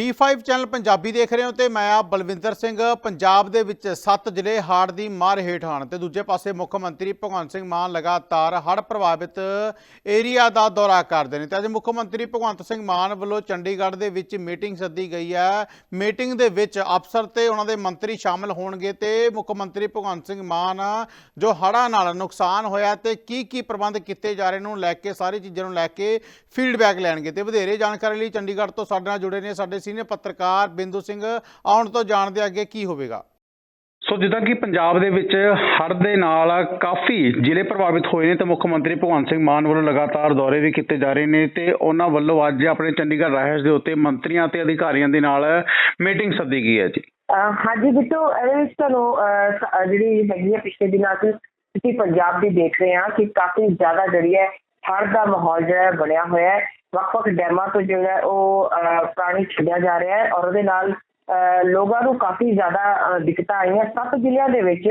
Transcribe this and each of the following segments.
D5 channel Punjabi ਦੇਖ ਰਹੇ ਹੋ ਤੇ ਮੈਂ ਆ ਬਲਵਿੰਦਰ ਸਿੰਘ, ਪੰਜਾਬ ਦੇ ਵਿੱਚ 7 ਜ਼ਿਲ੍ਹੇ ਹੜ੍ਹ ਦੀ ਮਾਰ ਹੇਠ ਹਨ ਤੇ ਦੂਜੇ ਪਾਸੇ ਮੁੱਖ ਮੰਤਰੀ ਭਗਵੰਤ ਸਿੰਘ ਮਾਨ ਲਗਾਤਾਰ ਹੜ੍ਹ ਪ੍ਰਭਾਵਿਤ ਏਰੀਆ ਦਾ ਦੌਰਾ ਕਰਦੇ ਨੇ ਤੇ ਅੱਜ ਮੁੱਖ ਮੰਤਰੀ ਭਗਵੰਤ ਸਿੰਘ ਮਾਨ ਵੱਲੋਂ ਚੰਡੀਗੜ੍ਹ ਦੇ ਵਿੱਚ ਮੀਟਿੰਗ ਸੱਦੀ ਗਈ ਹੈ। ਮੀਟਿੰਗ ਦੇ ਵਿੱਚ ਅਫਸਰ ਤੇ ਉਹਨਾਂ ਦੇ ਮੰਤਰੀ ਸ਼ਾਮਲ ਹੋਣਗੇ ਤੇ ਮੁੱਖ ਮੰਤਰੀ ਭਗਵੰਤ ਸਿੰਘ ਮਾਨ ਜੋ ਹੜ੍ਹਾਂ ਨਾਲ ਨੁਕਸਾਨ ਹੋਇਆ ਤੇ ਕੀ ਕੀ ਪ੍ਰਬੰਧ ਕੀਤੇ ਜਾ ਰਹੇ ਨੂੰ ਲੈ ਕੇ ਸਾਰੀ ਚੀਜ਼ਾਂ ਨੂੰ ਲੈ ਕੇ ਫੀਡਬੈਕ ਲੈਣਗੇ ਤੇ ਵਧੇਰੇ ਜਾਣਕਾਰੀ ਲਈ ਚੰਡੀਗੜ੍ਹ ਤੋਂ ਸਾਡੇ ਨਾਲ ਜੁੜੇ ਨੇ ਸਾਡੇ ਸੀਨੀਅਰ ਪੱਤਰਕਾਰ ਬਿੰਦੂ ਸਿੰਘ ਆਉਣ ਤੋਂ ਜਾਣਦੇ ਅੱਗੇ ਕੀ ਹੋਵੇਗਾ? ਸੋ ਜਿੱਦਾਂ ਕਿ ਪੰਜਾਬ ਦੇ ਵਿੱਚ ਹੜ੍ਹ ਦੇ ਨਾਲ ਕਾਫੀ ਜ਼ਿਲ੍ਹੇ ਪ੍ਰਭਾਵਿਤ ਹੋਏ ਨੇ ਤੇ ਮੁੱਖ ਮੰਤਰੀ ਭਗਵੰਤ ਸਿੰਘ ਮਾਨ ਵੱਲੋਂ ਲਗਾਤਾਰ ਦੌਰੇ ਵੀ ਕੀਤੇ ਜਾ ਰਹੇ ਨੇ ਤੇ ਉਹਨਾਂ ਵੱਲੋਂ ਅੱਜ ਆਪਣੇ ਚੰਡੀਗੜ੍ਹ ਰਹਿਸ਼ ਦੇ ਉੱਤੇ ਮੰਤਰੀਆਂ ਤੇ ਅਧਿਕਾਰੀਆਂ ਦੇ ਨਾਲ ਮੀਟਿੰਗ ਸੱਦੀ ਗਈ ਹੈ ਜੀ। ਹਾਂਜੀ ਬਿੱਟੂ ਇਹਦੇ ਵਿੱਚ ਤੁਹਾਨੂੰ ਜਿਹੜੀ ਹੈਗੀ ਹੈ ਪਿਛਲੇ ਦਿਨਾਂ 'ਚ ਤੁਸੀਂ ਪੰਜਾਬ ਦੀ ਦੇਖ ਰਹੇ ਹਾਂ ਕਿ ਕਾਫੀ ਜ਼ਿਆਦਾ ਜਿਹੜੀ ਹੈ ਹੜ੍ਹ ਦਾ ਮਾਹੌਲ ਜਿਹੜਾ ਬਣਿਆ ਹੋਇਆ ਹੈ। ਵੱਖ-ਵੱਖ ਡੈਮਾਂ ਤੋਂ ਜਿਹੜਾ ਉਹ ਪਾਣੀ ਛੱਡਿਆ ਜਾ ਰਿਹਾ ਹੈ ਔਰ ਉਹਦੇ ਨਾਲ ਲੋਕਾਂ ਨੂੰ ਕਾਫੀ ਜ਼ਿਆਦਾ ਦਿੱਕਤਾਂ ਆਈਆਂ ਸੱਤ ਜ਼ਿਲ੍ਹਿਆਂ ਦੇ ਵਿੱਚ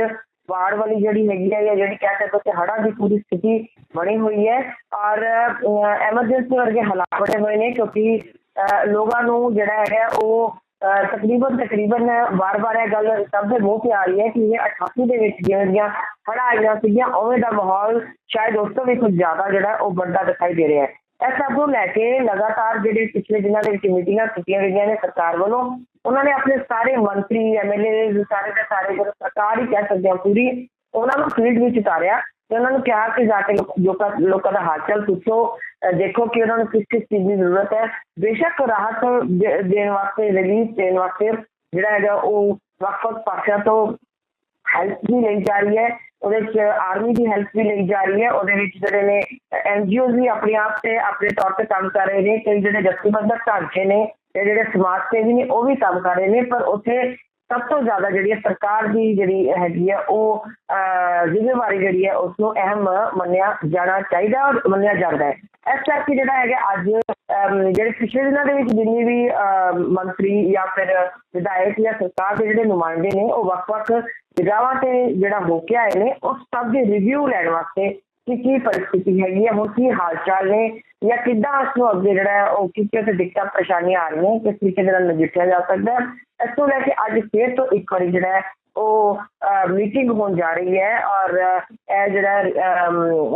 ਵਾੜ ਵਾਲੀ ਜਿਹੜੀ ਹੈਗੀ ਹੈ ਜਾਂ ਜਿਹੜੀ ਕਹਿ ਸਕਦੇ ਕਿ ਹੜ੍ਹਾਂ ਦੀ ਪੂਰੀ ਸਥਿਤੀ ਬਣੀ ਹੋਈ ਹੈ ਔਰ ਐਮਰਜੈਂਸੀ ਵਰਗੇ ਹਾਲਾਤ ਬਣੇ ਹੋਏ ਨੇ ਕਿਉਂਕਿ ਅਹ, ਲੋਕਾਂ ਨੂੰ ਜਿਹੜਾ ਹੈਗਾ ਉਹ ਅਹ ਤਕਰੀਬਨ ਤਕਰੀਬਨ ਵਾਰ-ਵਾਰ ਇਹ ਗੱਲ ਸਭ ਦੇ ਮੂੰਹ ਤੇ ਆ ਰਹੀ ਹੈ ਕਿ ਇਹ 88 ਦੇ ਵਿੱਚ ਜਿਵੇਂ ਦੀਆਂ ਹੜ੍ਹਾਂ ਆਈਆਂ ਸੀਗੀਆਂ ਉਵੇਂ ਦਾ ਮਾਹੌਲ ਸ਼ਾਇਦ ਉਸ ਤੋਂ ਵੀ ਕੁਝ ਜ਼ਿਆਦਾ ਜਿਹੜਾ ਉਹ ਵੱਡਾ ਦਿਖਾਈ ਦੇ ਰਿਹਾ ਹੈ। ਇਸ ਸਭ ਨੂੰ ਲੈ ਕੇ ਲਗਾਤਾਰ ਜਿਹੜੇ ਪਿਛਲੇ ਦਿਨਾਂ ਦੇ ਵਿੱਚ ਮੀਟਿੰਗਾਂ ਕੀਤੀਆਂ ਗਈਆਂ ਨੇ ਸਰਕਾਰ ਵੱਲੋਂ, ਉਹਨਾਂ ਨੇ ਆਪਣੇ ਸਾਰੇ ਮੰਤਰੀ ਐਮਐਲਏ ਸਾਰੇ ਦੇ ਸਾਰੇ ਜਿਹੜੇ ਸਰਕਾਰ ਹੀ ਕਹਿ ਸਕਦੇ ਹਾਂ ਪੂਰੀ, ਉਹਨਾਂ ਨੂੰ ਫੀਲਡ ਵਿੱਚ ਉਤਾਰਿਆ ਤੇ ਉਹਨਾਂ ਨੂੰ ਕਿਹਾ ਕਿ ਜਾ ਕੇ ਲੋਕਾਂ ਲੋਕਾਂ ਦਾ ਹਾਲ ਚਾਲ ਪੁੱਛੋ ਦੇਖੋ ਕਿ ਉਹਨਾਂ ਨੂੰ ਕਿਸ ਕਿਸ ਚੀਜ਼ ਦੀ ਜ਼ਰੂਰਤ ਹੈ। ਬੇਸ਼ੱਕ ਰਾਹਤ ਦੇਣ ਵਾਸਤੇ ਰਿਲੀਫ ਦੇਣ ਵਾਸਤੇ ਜਿਹੜਾ ਹੈਗਾ ਉਹ ਵੱਖ-ਵੱਖ ਪਾਸਿਆਂ ਤੋਂ ਹੈਲਪ ਵੀ ਲਈ ਜਾ ਰਹੀ ਹੈ। ਉਹਦੇ ਵਿੱਚ ਆਰਮੀ ਦੀ ਹੈਲਪ ਵੀ ਲਈ ਜਾ ਰਹੀ ਹੈ। ਉਹਦੇ ਵਿੱਚ ਜਿਹੜੇ ਨੇ ਐਨਜੀਓ ਵੀ ਆਪਣੇ ਆਪ ਤੇ ਆਪਣੇ ਤੌਰ ਤੇ ਕੰਮ ਕਰ ਰਹੇ ਨੇ। ਕਈ ਜਿਹੜੇ ਜਥੇਬੰਦਕ ਢਾਂਚੇ ਨੇ ਤੇ ਜਿਹੜੇ ਸਮਾਜ ਸੇਵੀ ਨੇ, ਉਹ ਵੀ ਕੰਮ ਕਰ ਰਹੇ ਨੇ। ਪਰ ਉੱਥੇ ਸਭ ਤੋਂ ਜ਼ਿਆਦਾ ਜਿਹੜੀ ਸਰਕਾਰ ਦੀ ਜਿਹੜੀ ਹੈਗੀ ਹੈ, ਉਹ ਜ਼ਿੰਮੇਵਾਰੀ ਜਿਹੜੀ ਹੈ ਉਸ ਨੂੰ ਅਹਿਮ ਮੰਨਿਆ ਜਾਣਾ ਚਾਹੀਦਾ ਔਰ ਮੰਨਿਆ ਜਾਂਦਾ ਹੈ। ਇਸ ਕਰਕੇ ਜਿਹੜਾ ਹੈਗਾ ਅੱਜ ਜਿਹੜੇ ਪਿਛਲੇ ਦਿਨਾਂ ਦੇ ਵਿੱਚ ਜਿੰਨੀ ਵੀ ਮੰਤਰੀ ਜਾਂ ਫਿਰ ਵਿਧਾਇਕ ਜਾਂ ਸਰਕਾਰ ਦੇ ਜਿਹੜੇ ਨੁਮਾਇੰਦੇ ਨੇ, ਉਹ ਵੱਖ-ਵੱਖ ਜਗ੍ਹਾਵਾਂ ਤੇ ਜਿਹੜਾ ਹੋ ਕੇ ਆਏ ਨੇ ਉਸ ਸਭ ਦੇ ਰਿਵਿਊ ਲੈਣ ਵਾਸਤੇ ਕਿ ਕੀ ਪਰਿਸਥਿਤੀ ਹੈਗੀ ਹੈ, ਹੁਣ ਕੀ ਹਾਲ ਚਾਲ ਨੇ, ਜਾਂ ਕਿੱਦਾਂ ਇਸ ਨੂੰ ਅੱਗੇ ਜਿਹੜਾ ਹੈ, ਉਹ ਕੀ ਕੀ ਉੱਥੇ ਪਰੇਸ਼ਾਨੀਆਂ ਆ ਰਹੀਆਂ, ਕਿਸ ਤਰੀਕੇ ਨਾਲ ਨਜਿੱਠਿਆ ਜਾ ਸਕਦਾ ਹੈ। ਇਸ ਤੋਂ ਲੈ ਕੇ ਅੱਜ ਫੇਰ ਤੋਂ ਇੱਕ ਵਾਰੀ ਜਿਹੜਾ ਉਹ ਮੀਟਿੰਗ ਹੋਣ ਜਾ ਰਹੀ ਹੈ ਔਰ ਇਹ ਜਿਹੜਾ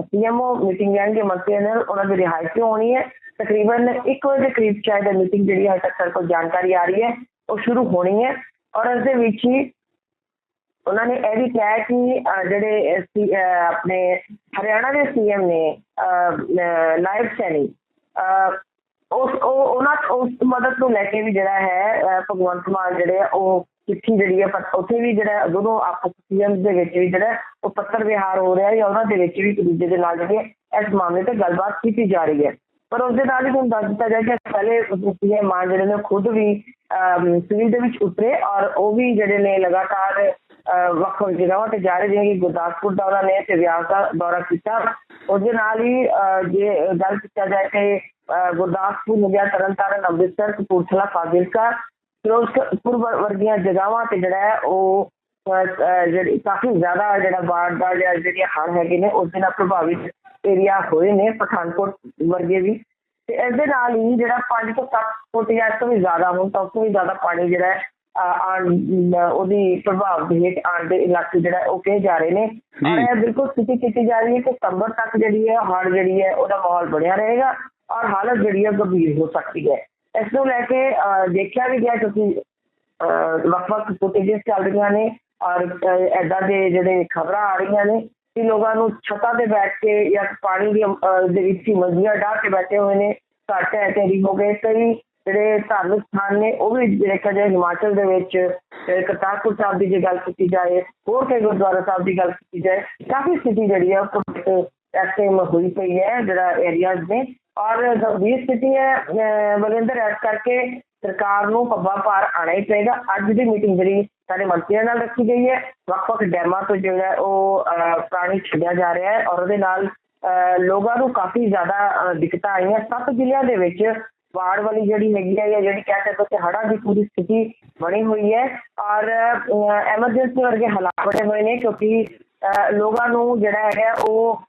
ਸੀਐਮਓ ਮੀਟਿੰਗ ਲੈਣਗੇ ਮੰਤਰੀਆਂ ਨਾਲ ਉਹਨਾਂ ਦੀ ਰਿਹਾਇਸ਼ ਹੋਣੀ ਹੈ? ਤਕਰੀਬਨ 1 ਵਜੇ ਕਰੀਬ ਸ਼ਾਇਦ ਮੀਟਿੰਗ ਜਿਹੜੀ ਹੈ ਤੱਕ ਸਾਡੇ ਜਾਣਕਾਰੀ ਆ ਰਹੀ ਹੈ, ਉਹ ਸ਼ੁਰੂ ਹੋਣੀ ਹੈ ਔਰ ਇਸ ਦੇ ਵਿੱਚ ਹੀ ਉਹਨਾਂ ਨੇ ਇਹ ਵੀ ਕਿਹਾ ਕਿ ਜਿਹੜੇ ਆਪਣੇ ਹਰਿਆਣਾ ਦੇ ਸੀਐਮ ਨੇ ਲਾਈਵ ਸੈਨੀ ਉਸ, ਉਹ, ਉਹਨਾਂ, ਉਸ ਮਦਦ ਨੂੰ ਲੈ ਕੇ ਵੀ ਜਿਹੜਾ ਹੈ ਭਗਵੰਤ ਮਾਨ ਜਿਹੜੇ ਉਹ ਚਿੱਠੀ ਜਿਹੜੀ ਹੈ ਉੱਥੇ ਵੀ ਜਿਹੜਾ ਦੋਨੋਂ ਆਪਸ ਸੀਐਮ ਦੇ ਵਿੱਚ ਵੀ ਜਿਹੜਾ, ਉਹ ਪੱਤਰ ਵਿਹਾਰ ਹੋ ਰਿਹਾ ਹੈ ਉਹਨਾਂ ਦੇ ਵਿੱਚ ਵੀ ਇੱਕ ਦੂਜੇ ਦੇ ਨਾਲ ਜਿਹੜੀ ਇਸ ਮਾਮਲੇ ਤੇ ਗੱਲਬਾਤ ਕੀਤੀ ਜਾ ਰਹੀ ਹੈ। ਪਰ ਉਸ ਦੇ ਨਾਲ ਹੀ ਤੁਹਾਨੂੰ ਦੱਸ ਦਿੱਤਾ ਜਾਏ ਕਿ ਪਹਿਲੇ ਸੀਐਮ ਮਾਨ ਜਿਹੜੇ ਨੇ ਖੁਦ ਵੀ ਸਿਵਲ ਦੇ ਵਿੱਚ ਉਤਰੇ ਔਰ ਉਹ ਵੀ ਜਿਹੜੇ ਨੇ ਲਗਾਤਾਰ ਵੱਖ ਵੱਖ ਜਗ੍ਹਾਵਾਂ ਤੇ ਜਾ ਰਹੇ, ਜਿਵੇਂ ਕਿ ਗੁਰਦਾਸਪੁਰ ਦਾ ਉਹਨਾਂ ਨੇ ਤੇ ਬਿਆਸ ਦਾ ਦੌਰਾ ਕੀਤਾ। ਉਹਦੇ ਨਾਲ ਹੀ ਜੇ ਗੱਲ ਕੀਤਾ ਜਾਏ ਕਿ ਗੁਰਦਾਸਪੁਰ ਹੋ ਤਰਨਤਾਰਨ ਅੰਮ੍ਰਿਤਸਰ, ਕਪੂਰਥਲਾ, ਫਾਜ਼ਿਲਕਾ, ਫਿਰੋਜ਼ਪੁਰ ਵਰਗੀਆਂ ਜਗ੍ਹਾਵਾਂ ਤੇ ਜਿਹੜਾ ਹੈ ਉਹ ਜਿਹੜੀ ਕਾਫੀ ਜ਼ਿਆਦਾ ਜਿਹੜਾ ਬਾੜ ਦਾ ਜਾਂ ਜਿਹੜੀ ਹੜ੍ਹ ਹੈਗੇ ਨੇ, ਉਸ ਦੇ ਨਾਲ ਪ੍ਰਭਾਵਿਤ ਏਰੀਆ ਹੋਏ ਨੇ, ਪਠਾਨਕੋਟ ਵਰਗੇ ਵੀ। ਤੇ ਇਸ ਦੇ ਨਾਲ ਹੀ ਜਿਹੜਾ 5 ਤੋਂ 7 ਫੁੱਟ ਜਾਂ ਇਸ ਤੋਂ ਵੀ ਜ਼ਿਆਦਾ ਹੁਣ ਤਾਂ ਉਸ ਤੋਂ ਵੀ ਜ਼ਿਆਦਾ ਪਾਣੀ ਜਿਹੜਾ ਹੈ ਉਹਦੀ ਪ੍ਰਭਾਵ ਦੇ ਹੇਠ ਆਉਣ ਦੇ ਇਲਾਕੇ ਜਿਹੜਾ ਹੈ ਉਹ ਕਹੇ ਜਾ ਰਹੇ ਨੇ। ਔਰ ਇਹ ਬਿਲਕੁਲ ਸਥਿਤੀ ਕੀਤੀ ਜਾ ਰਹੀ ਹੈ ਕਿ ਸਤੰਬਰ ਤੱਕ ਜਿਹੜੀ ਹੈ ਹੜ੍ਹ ਜਿਹੜੀ ਹੈ ਉਹਦਾ ਮਾਹੌਲ ਬਣਿਆ ਰਹੇਗਾ ਔਰ ਹਾਲਤ ਜਿਹੜੀ ਹੈ ਗੰਭੀਰ ਹੋ ਸਕਦੀ ਹੈ। ਇਸ ਨੂੰ ਲੈ ਕੇ ਦੇਖਿਆ ਵੀ ਗਿਆ ਕਿਉਂਕਿ ਵੱਖ-ਵੱਖ ਫੁਟੇजेस ਚੱਲ ਰਹੀਆਂ ਨੇ ਔਰ ਐਦਾਂ ਦੇ ਜਿਹੜੇ ਖਬਰਾਂ ਆ ਰਹੀਆਂ ਨੇ ਕਿ ਲੋਕਾਂ ਨੂੰ ਛੱਤਾਂ ਤੇ ਬੈਠ ਕੇ ਜਾਂ ਪਾਣੀ ਦੀ ਦੇ ਵਿੱਚ ਹੀ ਮੰਜੀਆਂ ਢਾਹ ਕੇ ਬੈਠੇ ਹੋਏ ਨੇ ਘਰ ਢਹਿ ਢੇਰੀ ਹੋ ਗਏ। ਕਈ ਜਿਹੜੇ ਧਾਰਮਿਕ ਸਥਾਨ ਨੇ ਉਹ ਵੀ ਦੇਖਿਆ ਜਾਏ ਹਿਮਾਚਲ ਦੇ ਵਿੱਚ ਕਰਤਾਰਪੁਰ ਸਾਹਿਬ ਦੀ ਜੇ ਗੱਲ ਕੀਤੀ ਜਾਏ ਹੋਰ ਕਈ ਗੁਰਦੁਆਰਾ ਸਾਹਿਬ ਦੀ ਗੱਲ ਕੀਤੀ ਜਾਏ ਕਾਫੀ ਸਥਿਤੀ ਜਿਹੜੀ ਹੈ ਉਹ ਇਸ ਹੋਈ ਪਈ ਹੈ ਜਿਹੜਾ ਏਰੀਆਜ਼ ਨੇ। ਔਰ ਗੰਭੀਰ ਸਥਿਤੀ ਹੈ ਅਹ ਇਸ ਕਰਕੇ ਸਰਕਾਰ ਨੂੰ ਪੱਬਾ ਭਾਰ ਆਣਾ ਹੀ ਪਏਗਾ। ਅੱਜ ਦੀ ਮੀਟਿੰਗ ਜਿਹੜੀ ਸਾਡੇ ਮੰਤਰੀਆਂ ਨਾਲ ਰੱਖੀ ਗਈ ਹੈ ਵੱਖ-ਵੱਖ ਡੈਮਾਂ ਤੋਂ ਜਿਹੜਾ ਉਹ ਅਹ, ਪਾਣੀ ਛੱਡਿਆ ਜਾ ਰਿਹਾ ਹੈ। ਔਰ ਉਹਦੇ ਨਾਲ ਅਹ, ਲੋਕਾਂ ਨੂੰ ਕਾਫੀ ਜ਼ਿਆਦਾ ਦਿੱਕਤਾਂ ਆਈਆਂ। ਸੱਤ ਜ਼ਿਲ੍ਹਿਆਂ ਦੇ ਵਿੱਚ ਬਾੜ ਵਾਲੀ ਜਿਹੜੀ ਹੈਗੀ ਹੈ ਜਾਂ ਜਿਹੜੀ ਕਹਿ ਸਕਦੇ ਕਿ ਹੜ੍ਹਾਂ ਦੀ ਪੂਰੀ ਸਥਿਤੀ ਬਣੀ ਹੋਈ ਹੈ। ਔਰ ਐਮਰਜੈਂਸੀ ਵਰਗੇ ਹਾਲਾਤ ਬਣੇ ਹੋਏ ਨੇ ਕਿਉਂਕਿ ਲੋਕਾਂ ਨੂੰ ਜਿਹੜਾ ਹੈਗਾ ਉਹ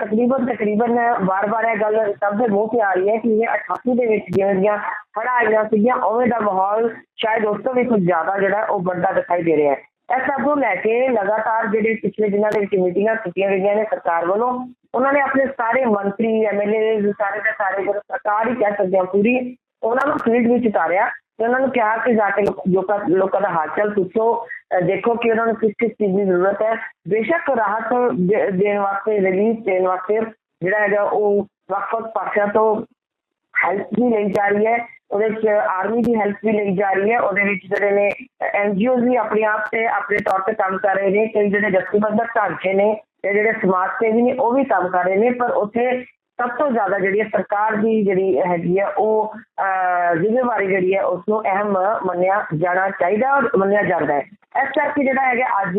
ਤਕਰੀਬਨ ਤਕਰੀਬਨ ਵਾਰ-ਵਾਰ ਇਹ ਗੱਲ ਸਭ ਦੇ ਮੂੰਹ ਤੇ ਆ ਰਹੀ ਹੈ ਕਿ ਇਹ 88 ਦੇ ਵਿੱਚ ਜਿਵੇਂ ਦੀਆਂ ਹੜ੍ਹਾਂ ਆਈਆਂ ਸੀਗੀਆਂ, ਉਵੇਂ ਦਾ ਮਾਹੌਲ ਸ਼ਾਇਦ ਉਸ ਤੋਂ ਵੀ ਕੁਝ ਜ਼ਿਆਦਾ ਜਿਹੜਾ ਉਹ ਬਣਦਾ ਦਿਖਾਈ ਦੇ ਰਿਹਾ ਹੈ। ਇਸ ਸਭ ਨੂੰ ਲੈ ਕੇ ਲਗਾਤਾਰ ਜਿਹੜੇ ਪਿਛਲੇ ਦਿਨਾਂ ਦੇ ਵਿੱਚ ਮੀਟਿੰਗਾਂ ਕੀਤੀਆਂ ਗਈਆਂ ਨੇ ਸਰਕਾਰ ਵੱਲੋਂ ਉਹਨਾਂ ਨੇ ਆਪਣੇ ਸਾਰੇ ਮੰਤਰੀ ਐਮਐਲਏ ਸਾਰੇ ਦੇ ਸਾਰੇ ਜਿਹੜੇ ਸਰਕਾਰ ਹੀ ਕਹਿ ਸਕਦੇ ਹਾਂ ਪੂਰੀ, ਉਹਨਾਂ ਨੂੰ ਫੀਲਡ ਵਿੱਚ ਉਤਾਰਿਆ ਤੇ ਉਹਨਾਂ ਨੂੰ ਕਿਹਾ ਕਿ ਜਾ ਕੇ ਲੋਕਾਂ ਲੋਕਾਂ ਦਾ ਹਾਲ ਚਾਲ ਪੁੱਛੋ ਦੇਖੋ ਕਿ ਉਹਨਾਂ ਨੂੰ ਕਿਸ ਕਿਸ ਚੀਜ਼ ਦੀ ਜ਼ਰੂਰਤ ਹੈ। ਬੇਸ਼ੱਕ ਰਾਹਤ ਦੇਣ ਵਾਸਤੇ ਰਿਲੀਫ ਦੇਣ ਵਾਸਤੇ ਜਿਹੜਾ ਹੈਗਾ ਉਹ ਵੱਖ-ਵੱਖ ਪਾਸਿਆਂ ਤੋਂ ਹੈਲਪ ਵੀ ਲਈ ਜਾ ਰਹੀ ਹੈ। ਉਹਦੇ ਵਿੱਚ ਆਰਮੀ ਦੀ ਹੈਲਪ ਵੀ ਲਈ ਜਾ ਰਹੀ ਹੈ। ਉਹਦੇ ਵਿੱਚ ਜਿਹੜੇ ਨੇ ਐਨਜੀਓ ਵੀ ਆਪਣੇ ਆਪ ਤੇ ਆਪਣੇ ਤੌਰ ਤੇ ਕੰਮ ਕਰ ਰਹੇ ਨੇ। ਕਈ ਜਿਹੜੇ ਜਥੇਬੰਦਕ ਢਾਂਚੇ ਨੇ ਤੇ ਜਿਹੜੇ ਸਮਾਜ ਸੇਵੀ ਨੇ ਉਹ ਵੀ ਕੰਮ ਕਰ ਰਹੇ ਨੇ ਪਰ ਉੱਥੇ ਸਭ ਤੋਂ ਜ਼ਿਆਦਾ ਜਿਹੜੀ ਸਰਕਾਰ ਦੀ ਜਿਹੜੀ ਹੈਗੀ ਹੈ ਉਹ ਜ਼ਿੰਮੇਵਾਰੀ ਜਿਹੜੀ ਹੈ ਉਸ ਨੂੰ ਅਹਿਮ ਮੰਨਿਆ ਜਾਣਾ ਚਾਹੀਦਾ ਔਰ ਮੰਨਿਆ ਜਾਂਦਾ ਹੈ। ਇਸ ਕਰਕੇ ਜਿਹੜਾ ਹੈਗਾ ਅੱਜ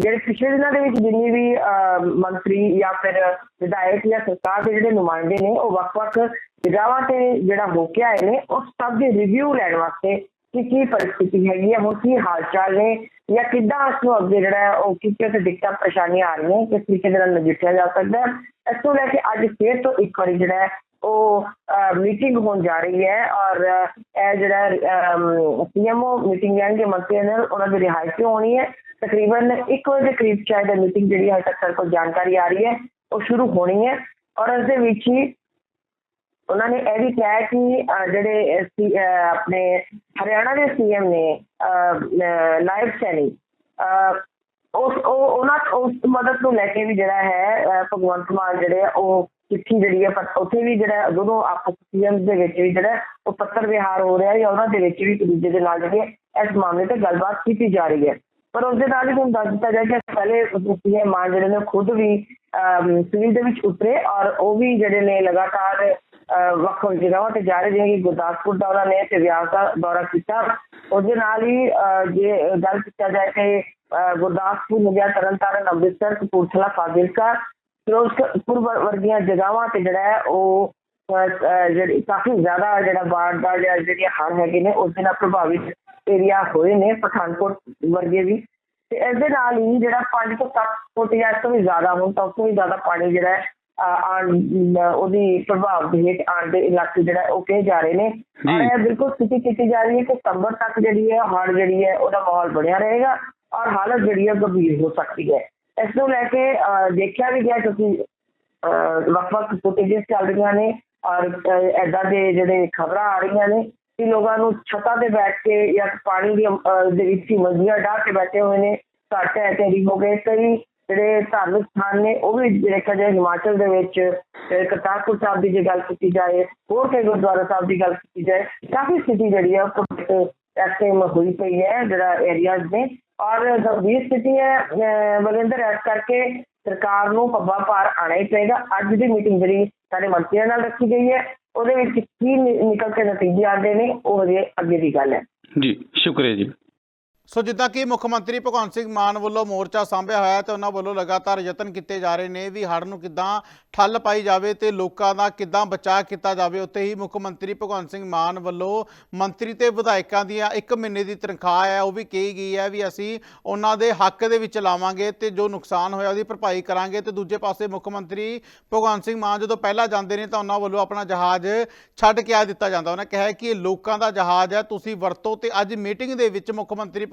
ਜਿਹੜੇ ਪਿਛਲੇ ਦਿਨਾਂ ਦੇ ਵਿੱਚ ਜਿੰਨੀ ਵੀ ਅਮ, ਮੰਤਰੀ ਜਾਂ ਫਿਰ ਵਿਧਾਇਕ ਜਾਂ ਸਰਕਾਰ ਦੇ ਜਿਹੜੇ ਨੁਮਾਇੰਦੇ ਨੇ ਉਹ ਵੱਖ-ਵੱਖ ਜਗ੍ਹਾਵਾਂ ਤੇ ਜਿਹੜਾ ਹੋ ਕੇ ਆਏ ਨੇ ਉਸ ਸਭ ਦੇ ਰਿਵਿਊ ਲੈਣ ਵਾਸਤੇ ਕਿ ਕੀ ਪਰਿਸਥਿਤੀ ਹੈਗੀ ਹੈ, ਹੁਣ ਕੀ ਹਾਲ ਚਾਲ ਨੇ, ਜਾਂ ਕਿੱਦਾਂ ਇਸ ਨੂੰ ਅੱਗੇ ਜਿਹੜਾ ਉਹ ਕਿਸ ਕਿਸ ਦਿੱਕਤਾਂ, ਪਰੇਸ਼ਾਨੀਆਂ ਆ ਰਹੀਆਂ, ਕਿਸ ਤਰੀਕੇ ਨਾਲ ਨਜਿੱਠਿਆ ਜਾ ਸਕਦਾ ਹੈ। ਇਸ ਤੋਂ ਲੈ ਕੇ ਅੱਜ ਫੇਰ ਤੋਂ ਇੱਕ ਵਾਰੀ ਜਿਹੜਾ ਉਹ ਮੀਟਿੰਗ ਹੋਣ ਜਾ ਰਹੀ ਹੈ ਔਰ ਇਹ ਜਿਹੜਾ ਸੀਐਮਓ ਮੀਟਿੰਗ ਲੈਣਗੇ ਮੰਤਰੀਆਂ ਨਾਲ ਉਹਨਾਂ ਦੀ ਰਿਹਾਇਸ਼ ਹੋਣੀ ਹੈ। ਤਕਰੀਬਨ 1 ਵਜੇ ਦੇ ਕਰੀਬ ਸ਼ਾਇਦ ਮੀਟਿੰਗ ਜਿਹੜੀ ਹੈ ਤੱਕ ਸਾਡੇ ਕੋਲ ਜਾਣਕਾਰੀ ਆ ਰਹੀ ਹੈ, ਉਹ ਸ਼ੁਰੂ ਹੋਣੀ ਹੈ ਔਰ ਇਸ ਦੇ ਵਿੱਚ ਹੀ ਉਹਨਾਂ ਨੇ ਇਹ ਵੀ ਕਿਹਾ ਕਿ ਅਹ, ਜਿਹੜੇ ਆਪਣੇ ਹਰਿਆਣਾ ਦੇ ਸੀਐਮ ਨੇ ਲਾਈਵ ਸੈਨੀ ਉਸ ਉਹ ਉਹਨਾਂ ਉਸ ਮਦਦ ਨੂੰ ਲੈ ਕੇ ਵੀ ਜਿਹੜਾ ਹੈ ਭਗਵੰਤ ਮਾਨ ਜਿਹੜੇ ਉਹ ਚਿੱਠੀ ਜਿਹੜੀ ਹੈ ਉੱਥੇ ਵੀ ਜਿਹੜਾ ਦੋਨੋਂ ਆਪਸ ਸੀਐਮ ਦੇ ਵਿੱਚ ਵੀ ਜਿਹੜਾ ਉਹ ਪੱਤਰ ਵਿਹਾਰ ਹੋ ਰਿਹਾ ਹੈ ਉਹਨਾਂ ਦੇ ਵਿੱਚ ਵੀ ਇੱਕ ਦੂਜੇ ਦੇ ਨਾਲ ਜਿਹੜੇ ਇਸ ਮਾਮਲੇ ਤੇ ਗੱਲਬਾਤ ਕੀਤੀ ਜਾ ਰਹੀ ਹੈ। ਪਰ ਉਸ ਦੇ ਨਾਲ ਹੀ ਤੁਹਾਨੂੰ ਦੱਸ ਦਿੱਤਾ ਜਾਏ ਕਿ ਪਹਿਲੇ ਸੀਐਮ ਮਾਨ ਜਿਹੜੇ ਨੇ ਖੁਦ ਵੀ ਸਿਵਲ ਦੇ ਵਿੱਚ ਉਤਰੇ ਔਰ ਉਹ ਵੀ ਜਿਹੜੇ ਨੇ ਲਗਾਤਾਰ ਵੱਖ ਵੱਖ ਜਗ੍ਹਾਵਾਂ ਤੇ ਜਾ ਰਹੇ, ਜਿਵੇਂ ਕਿ ਗੁਰਦਾਸਪੁਰ ਦਾ ਉਹਨਾਂ ਨੇ ਤੇ ਬਿਆਸ ਦਾ ਦੌਰਾ ਕੀਤਾ। ਉਸ ਦੇ ਨਾਲ ਹੀ ਜੇ ਗੱਲ ਕੀਤਾ ਜਾਏ ਕਿ ਗੁਰਦਾਸਪੁਰ ਹੋ ਤਰਨਤਾਰਨ, ਅੰਮ੍ਰਿਤਸਰ, ਕਪੂਰਥਲਾ, ਫਾਜ਼ਿਲਕਾ, ਫਿਰੋਜ਼ਪੁਰ ਵਰਗੀਆਂ ਜਗ੍ਹਾਵਾਂ ਤੇ ਜਿਹੜਾ ਹੈ ਉਹ ਜਿਹੜੀ ਕਾਫੀ ਜ਼ਿਆਦਾ ਜਿਹੜਾ ਬਾੜ ਦਾ ਜਾਂ ਜਿਹੜੀ ਹੈਗੇ ਨੇ, ਉਸ ਦੇ ਨਾਲ ਪ੍ਰਭਾਵਿਤ ਏਰੀਆ ਹੋਏ ਨੇ, ਪਠਾਨਕੋਟ ਵਰਗੇ ਵੀ। ਤੇ ਇਸ ਦੇ ਨਾਲ ਹੀ ਜਿਹੜਾ 5 ਤੋਂ 7 ਫੁੱਟ ਜਾਂ ਇਸ ਤੋਂ ਵੀ ਜ਼ਿਆਦਾ ਹੁਣ, ਤਾਂ ਉਸ ਤੋਂ ਵੀ ਜ਼ਿਆਦਾ ਪਾਣੀ ਜਿਹੜਾ ਹੈ ਉਹਦੀ ਪ੍ਰਭਾਵ ਦੇ ਹੇਠ ਆਉਣ ਦੇ ਇਲਾਕੇ ਜਿਹੜਾ ਉਹ ਕਹੇ ਜਾ ਰਹੇ ਨੇ। ਔਰ ਇਹ ਬਿਲਕੁਲ ਸਥਿਤੀ ਕੀਤੀ ਜਾ ਰਹੀ ਹੈ ਕਿ ਸਤੰਬਰ ਤੱਕ ਜਿਹੜੀ ਹੈ ਹੜ੍ਹ ਜਿਹੜੀ ਹੈ ਉਹਦਾ ਮਾਹੌਲ ਬਣਿਆ ਰਹੇਗਾ ਔਰ ਹਾਲਤ ਜਿਹੜੀ ਹੈ ਗੰਭੀਰ ਹੋ ਸਕਦੀ ਹੈ। ਇਸ ਨੂੰ ਲੈ ਕੇ ਦੇਖਿਆ ਵੀ ਗਿਆ ਕਿਉਂਕਿ ਵੱਖ-ਵੱਖ ਫੁਟੇजेस ਚੱਲ ਰਹੀਆਂ ਨੇ ਔਰ ਐਦਾਂ ਦੇ ਜਿਹੜੇ ਖਬਰਾਂ ਆ ਰਹੀਆਂ ਨੇ ਕਿ ਲੋਕਾਂ ਨੂੰ ਛੱਤਾਂ ਤੇ ਬੈਠ ਕੇ ਜਾਂ ਪਾਣੀ ਦੀ ਦੇ ਵਿੱਚ ਹੀ ਮੰਜੀਆਂ ਢਾਹ ਕੇ ਬੈਠੇ ਹੋਏ ਨੇ ਢਹਿ ਢੇਰੀ ਹੋ ਗਏ। ਕਈ ਜਿਹੜੇ ਧਾਰਮਿਕ ਸਥਾਨ ਨੇ ਉਹ ਵੀ ਦੇਖਿਆ ਜਾਏ ਹਿਮਾਚਲ ਦੇ ਵਿੱਚ ਕਰਤਾਰਪੁਰ ਸਾਹਿਬ ਦੀ ਜੇ ਗੱਲ ਕੀਤੀ ਜਾਏ ਹੋਰ ਕਈ ਗੁਰਦੁਆਰਾ ਸਾਹਿਬ ਦੀ ਗੱਲ ਕੀਤੀ ਜਾਏ ਕਾਫੀ ਸਥਿਤੀ ਜਿਹੜੀ ਹੈ ਉਹ ਪ੍ਰਭਾਵਿਤ ਹੋਈ ਪਈ ਹੈ ਜਿਹੜਾ ਏਰੀਆਜ਼ ਨੇ। ਔਰ ਗੰਭੀਰ ਸਥਿਤੀ ਹੈ ਅਹ, ਇਸ ਕਰਕੇ ਸਰਕਾਰ ਨੂੰ ਪੱਬਾ ਭਾਰ ਆਣਾ ਹੀ ਪਏਗਾ। ਅੱਜ ਦੀ ਮੀਟਿੰਗ ਜਿਹੜੀ ਸਾਡੇ ਮੰਤਰੀਆਂ ਨਾਲ ਰੱਖੀ ਗਈ ਹੈ ਉਹਦੇ ਵਿੱਚ ਕੀ ਨਿਕਲ ਕੇ ਨਤੀਜੇ ਆਉਂਦੇ ਨੇ ਉਹ ਹਜੇ ਅੱਗੇ ਦੀ ਗੱਲ ਹੈ। ਜੀ ਸ਼ੁਕਰੀਆ ਜੀ। ਸੋ ਜਿੱਦਾਂ ਕਿ ਮੁੱਖ ਮੰਤਰੀ ਭਗਵੰਤ ਸਿੰਘ ਮਾਨ ਵੱਲੋਂ ਮੋਰਚਾ ਸਾਂਭਿਆ ਹੋਇਆ ਹੈ ਤੇ ਉਹਨਾਂ ਵੱਲੋਂ ਲਗਾਤਾਰ ਯਤਨ ਕੀਤੇ ਜਾ ਰਹੇ ਨੇ ਵੀ ਹੜ੍ਹ ਨੂੰ ਕਿੱਦਾਂ ਠੱਲ ਪਾਈ ਜਾਵੇ ਤੇ ਲੋਕਾਂ ਦਾ ਕਿੱਦਾਂ ਬਚਾਅ ਕੀਤਾ ਜਾਵੇ, ਉੱਥੇ ਹੀ ਮੁੱਖ ਮੰਤਰੀ ਭਗਵੰਤ ਸਿੰਘ ਮਾਨ ਵੱਲੋਂ ਮੰਤਰੀ ਤੇ ਵਿਧਾਇਕਾਂ ਦੀਆਂ 1 ਮਹੀਨੇ ਦੀ ਤਨਖਾਹ ਹੈ, ਉਹ ਵੀ ਕਹੀ ਗਈ ਹੈ ਵੀ ਅਸੀਂ ਉਹਨਾਂ ਦੇ ਹੱਕ ਦੇ ਵਿੱਚ ਲਾਵਾਂਗੇ ਤੇ ਜੋ ਨੁਕਸਾਨ ਹੋਇਆ ਉਹਦੀ ਭਰਪਾਈ ਕਰਾਂਗੇ ਤੇ ਦੂਜੇ ਪਾਸੇ ਮੁੱਖ ਮੰਤਰੀ ਭਗਵੰਤ ਸਿੰਘ ਮਾਨ ਜਦੋਂ ਪਹਿਲਾਂ ਜਾਂਦੇ ਨੇ ਤਾਂ ਉਹਨਾਂ ਵੱਲੋਂ ਆਪਣਾ ਜਹਾਜ਼ ਛੱਡ ਕੇ ਆ ਦਿੱਤਾ ਜਾਂਦਾ, ਉਹਨਾਂ ਕਿਹਾ ਕਿ ਇਹ ਲੋਕਾਂ ਦਾ ਜਹਾਜ਼ ਹੈ, ਤੁਸੀਂ ਵਰਤੋ ਤੇ ਅੱਜ ਮੀਟਿੰਗ ਦੇ ਵਿੱਚ ਮੁੱਖ ਮੰਤਰੀ